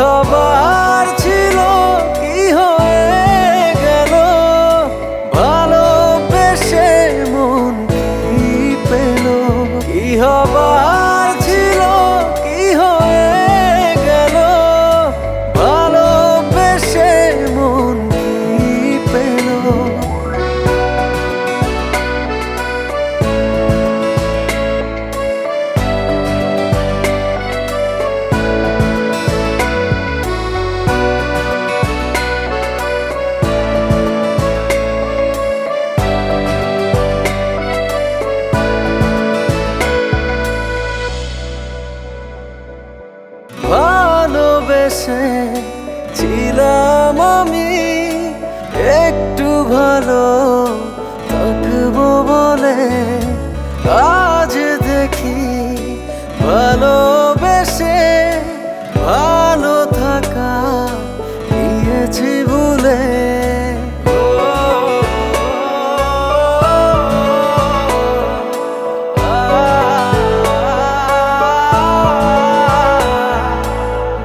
হবার ছিল কি হয়ে গেল? ভালোবেসে মন কি পেল? কি হবার এসে ভালো থাকা দিয়েছি বলে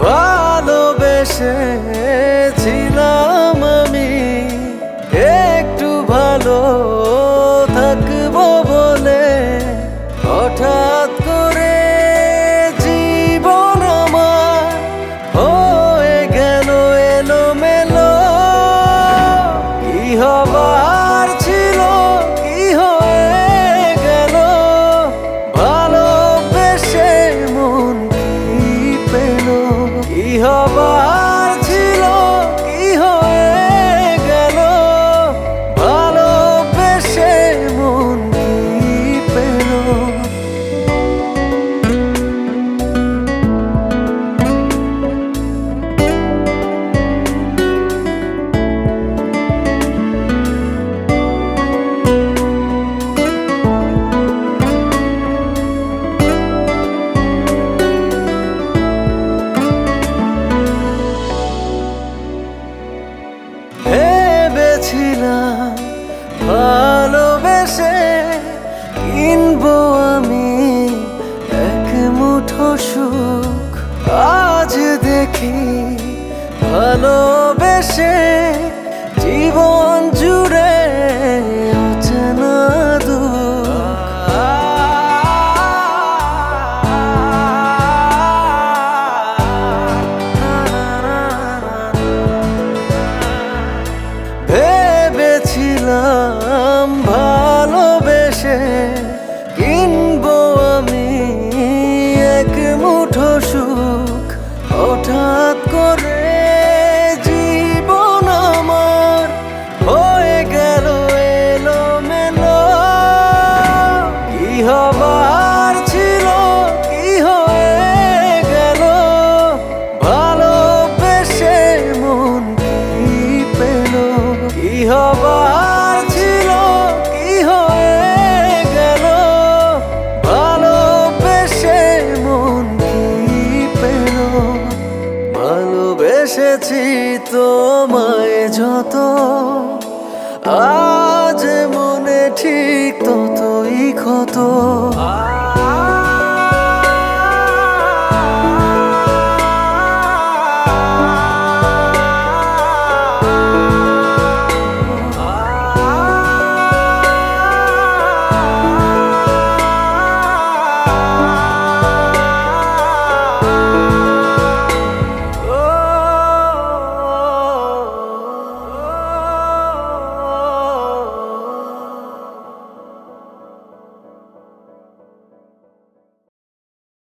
ভালোবেসে হবার ছিল কি হয়ে গেল। ভালোবেসে মন কি পেল? কি হবার ভালোবেসে জীবন আজ মনে ঠিক ততই ক্ষত। আ